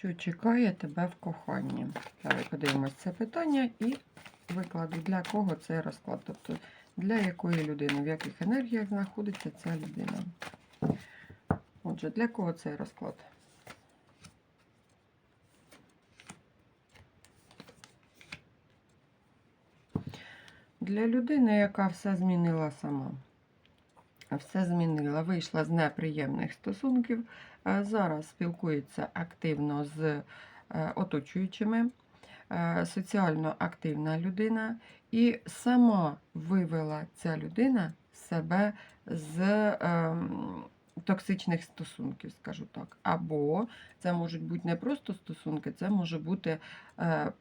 Що чекає тебе в коханні? Давай подивимось це питання і викладу, для кого цей розклад. Тобто для якої людини, в яких енергіях знаходиться ця людина. Отже, для кого цей розклад? Для людини, яка все змінила сама. Все змінила, вийшла з неприємних стосунків, зараз спілкується активно з е, оточуючими, е, соціально активна людина, і сама вивела ця людина себе з ем, токсичних стосунків, скажу так. Або це можуть бути не просто стосунки, це може бути е,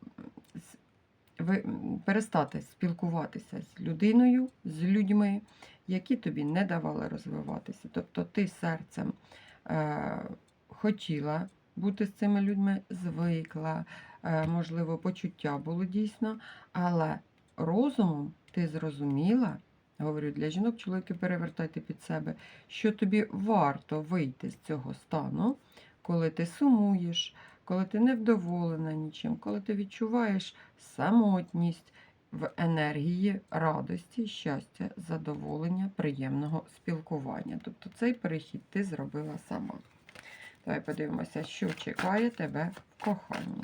перестати спілкуватися з людиною, з людьми, які тобі не давали розвиватися. Тобто ти серцем е, хотіла бути з цими людьми, звикла, е, можливо, почуття було дійсно, але розумом ти зрозуміла, говорю для жінок, чоловіки перевертайте під себе, що тобі варто вийти з цього стану, коли ти сумуєш, коли ти невдоволена нічим, коли ти відчуваєш самотність в енергії радості, щастя, задоволення, приємного спілкування. Тобто цей перехід ти зробила сама. Давай подивимося, що чекає тебе в коханні.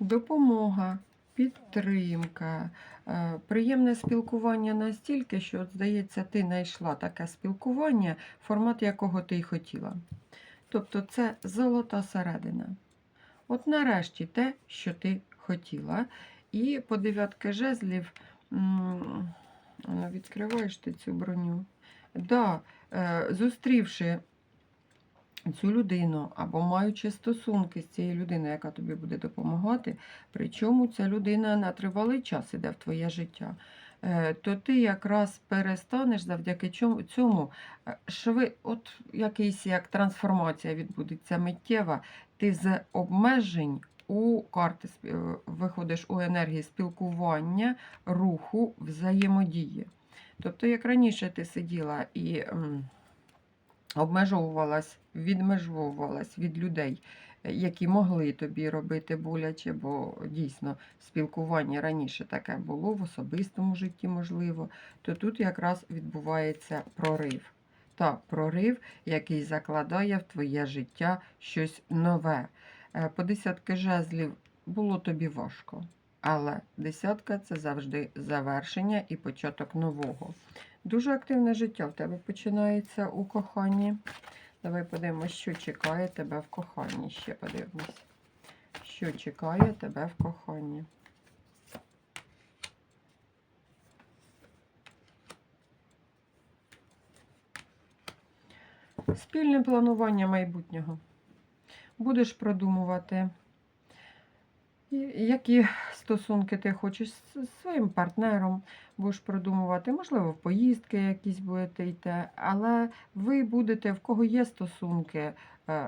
Допомога, підтримка, е, приємне спілкування настільки, що, от, здається, ти знайшла таке спілкування, формат якого ти й хотіла. Тобто це золота середина. От нарешті те, що ти хотіла. І по дев'ятки жезлів, відкриваєш ти цю броню. Да, е, зустрівши цю людину або маючи стосунки з цією людиною, яка тобі буде допомагати, причому ця людина на тривалий час іде в твоє життя, то ти якраз перестанеш завдяки цьому е, шви, от якийсь як трансформація відбудеться миттєва, ти з обмежень у карти е, виходиш у енергії спілкування, руху, взаємодії. Тобто, як раніше ти сиділа і. обмежовувалась, відмежовувалась від людей, е, які могли тобі робити боляче, бо дійсно спілкування раніше таке було в особистому житті, можливо, то тут якраз відбувається прорив. Так, прорив, який закладає в твоє життя щось нове. Е, По десятки жезлів було тобі важко, але десятка це завжди завершення і початок нового. Дуже активне життя в тебе починається у коханні. Давай подивимось, що чекає тебе в коханні. Ще подивимось. Що чекає тебе в коханні. Спільне планування майбутнього. Будеш продумувати, які стосунки ти хочеш з своїм партнером, будеш продумувати, можливо, в поїздки якісь будете йти, але ви будете, в кого є стосунки, е,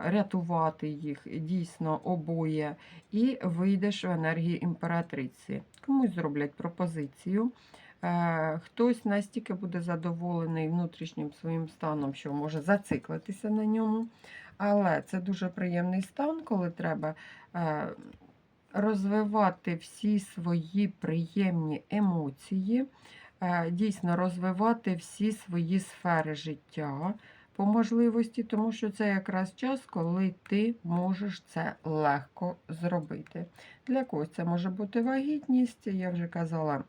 рятувати їх дійсно обоє, і вийдеш в енергії імператриці. Комусь зроблять пропозицію. Е, Хтось настільки буде задоволений внутрішнім своїм станом, що може зациклитися на ньому. Але це дуже приємний стан, коли треба е, розвивати всі свої приємні емоції, е, дійсно розвивати всі свої сфери життя по можливості, тому що це якраз час, коли ти можеш це легко зробити. Для когось це може бути вагітність, я вже казала.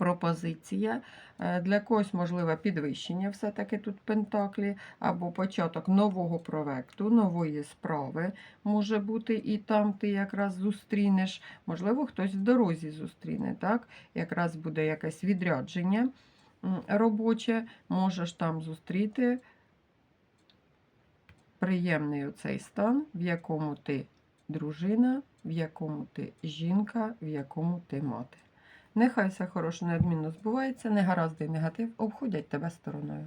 Пропозиція. Е, Для когось можливе підвищення, все-таки тут Пентаклі, або початок нового проекту, нової справи може бути, і там ти якраз зустрінеш, можливо, хтось в дорозі зустріне, так? Якраз буде якесь відрядження робоче, можеш там зустріти приємний оцей стан, в якому ти дружина, в якому ти жінка, в якому ти мати. Нехай все хороше неодмінно збувається, негаразди і негатив обходять тебе стороною.